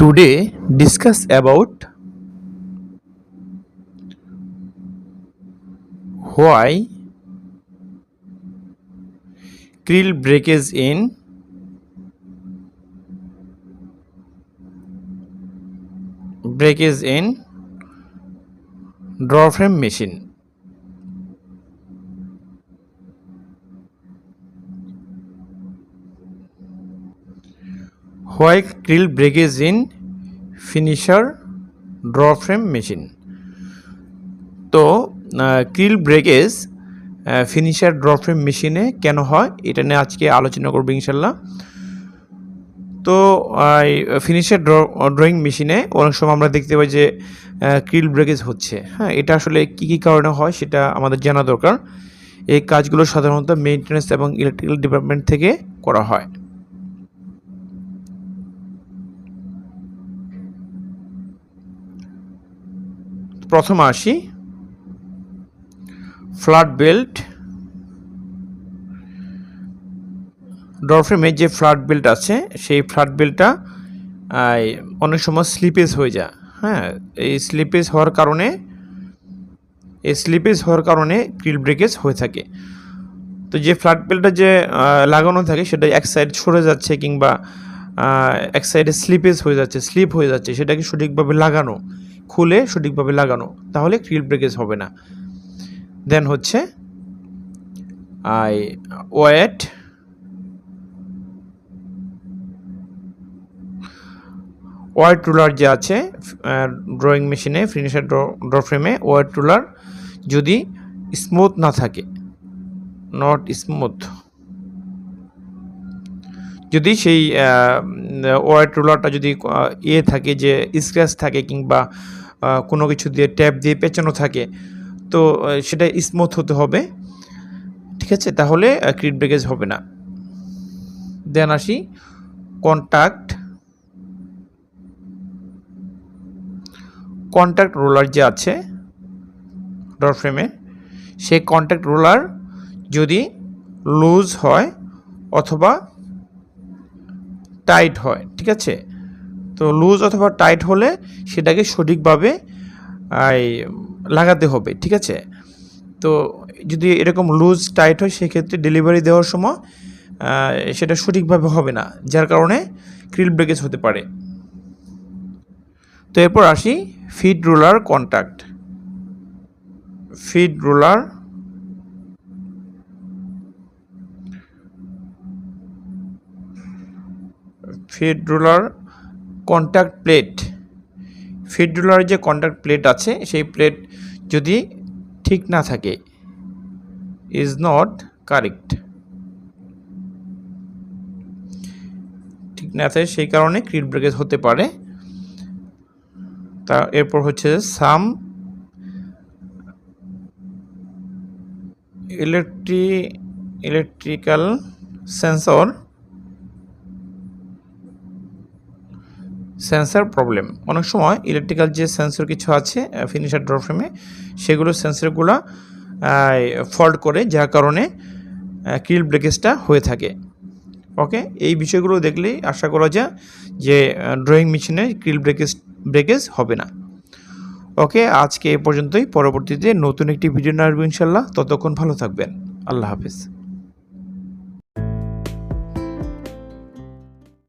Today discuss about why krill breakage in breakage in draw frame machine why krill breakage in finisher, draw frame machine তো creel breakage finisher draw frame মেশিনে কেন হয়? এটা নিয়ে আজকে আলোচনা করব ইনশাল্লাহ। তো ফিনিশার ড্র ড্রয়িং মেশিনে অনেক সময় আমরা দেখতে পাই যে ক্রিল ব্রেকেজ হচ্ছে। হ্যাঁ এটা আসলে কী কী কারণে হয় সেটা আমাদের জানা দরকার। এই কাজগুলো সাধারণত মেনটেন্যান্স এবং ইলেকট্রিক্যাল ডিপার্টমেন্ট থেকে করা হয়। প্রথম আসি। Flat belt. ডরফ্রেমের যে ফ্ল্যাট বেল্ট আছে, সেই ফ্ল্যাট বেল্টটা অনেক সময় স্লিপেজ হয়ে যায়। হ্যাঁ এই স্লিপেজ হওয়ার কারণে, এই স্লিপেজ হওয়ার কারণে ক্রিল ব্রেকেজ হয়ে থাকে। তো যে ফ্ল্যাট বেল্টটা যে লাগানো থাকে, সেটা এক সাইড সরে যাচ্ছে কিংবা এক সাইডে স্লিপেজ হয়ে যাচ্ছে স্লিপ হয়ে যাচ্ছে, সেটাকে সঠিকভাবে লাগানো। খুলে সঠিকভাবে লাগানো, তাহলে ক্রিল ব্রেকেজ হবে না। দেন হচ্ছে আই ওয়েট ওয়াইট রুলার যে আছে ড্রয়িং মেশিনে ফিনিশার ড্র ফ্রেমে ওয়াইট রুলার যদি স্মুথ না থাকে নট স্মুথ যদি সেই ওয়াইট রোলারটা যদি ইয়ে থাকে যে স্ক্র্যাচ থাকে কিংবা কোনো কিছু দিয়ে ট্যাপ দিয়ে পেঁচানো থাকে, তো সেটা স্মুথ হতে হবে। ঠিক আছে? তাহলে ক্রিট ব্রেকেজ হবে না। দেন আসি কন্ট্যাক্ট কন্ট্যাক্ট রোলার যে আছে ডর ফ্রেমে সেই কন্ট্যাক্ট রোলার যদি লুজ হয় অথবা টাইট হয়, ঠিক আছে? তো লুজ অথবা টাইট হলে সেটাকে সঠিকভাবে লাগাতে হবে, ঠিক আছে? তো যদি এরকম লুজ টাইট হয়, সেক্ষেত্রে ডেলিভারি দেওয়ার সময় সেটা সঠিকভাবে হবে না, যার কারণে ক্রিল ব্রেকেজ হতে পারে। তো এরপর আসি feed roller contact feed roller feed roller contact plate feed roller যে কন্ট্যাক্ট প্লেট আছে, সেই প্লেট যদি ঠিক না থাকে ইজ নট কারেক্ট ঠিক না থাকে, সেই কারণে ক্রিট ব্রেকেজ হতে পারে। তা এরপর হচ্ছে some electric electrical sensor sensor problem. অনেক সময় ইলেকট্রিক্যাল যে সেন্সর কিছু আছে ফিনিশার ড্র ফ্রেমে সেগুলো সেন্সরগুলো ফল্ট করে, যার কারণে ক্রিল ব্রেকেজটা হয়ে থাকে। ওকে? এই বিষয়গুলো দেখলেই আশা করা যায় যে ড্রয়িং মেশিনে ক্রিল ব্রেকেজ ব্রেকেজ হবে না। ওকে? আজকে এ পর্যন্তই। পরবর্তীতে নতুন একটি ভিডিও নিয়ে আসব ইনশাল্লাহ ততক্ষণ ভালো থাকবেন। আল্লাহ হাফিজ।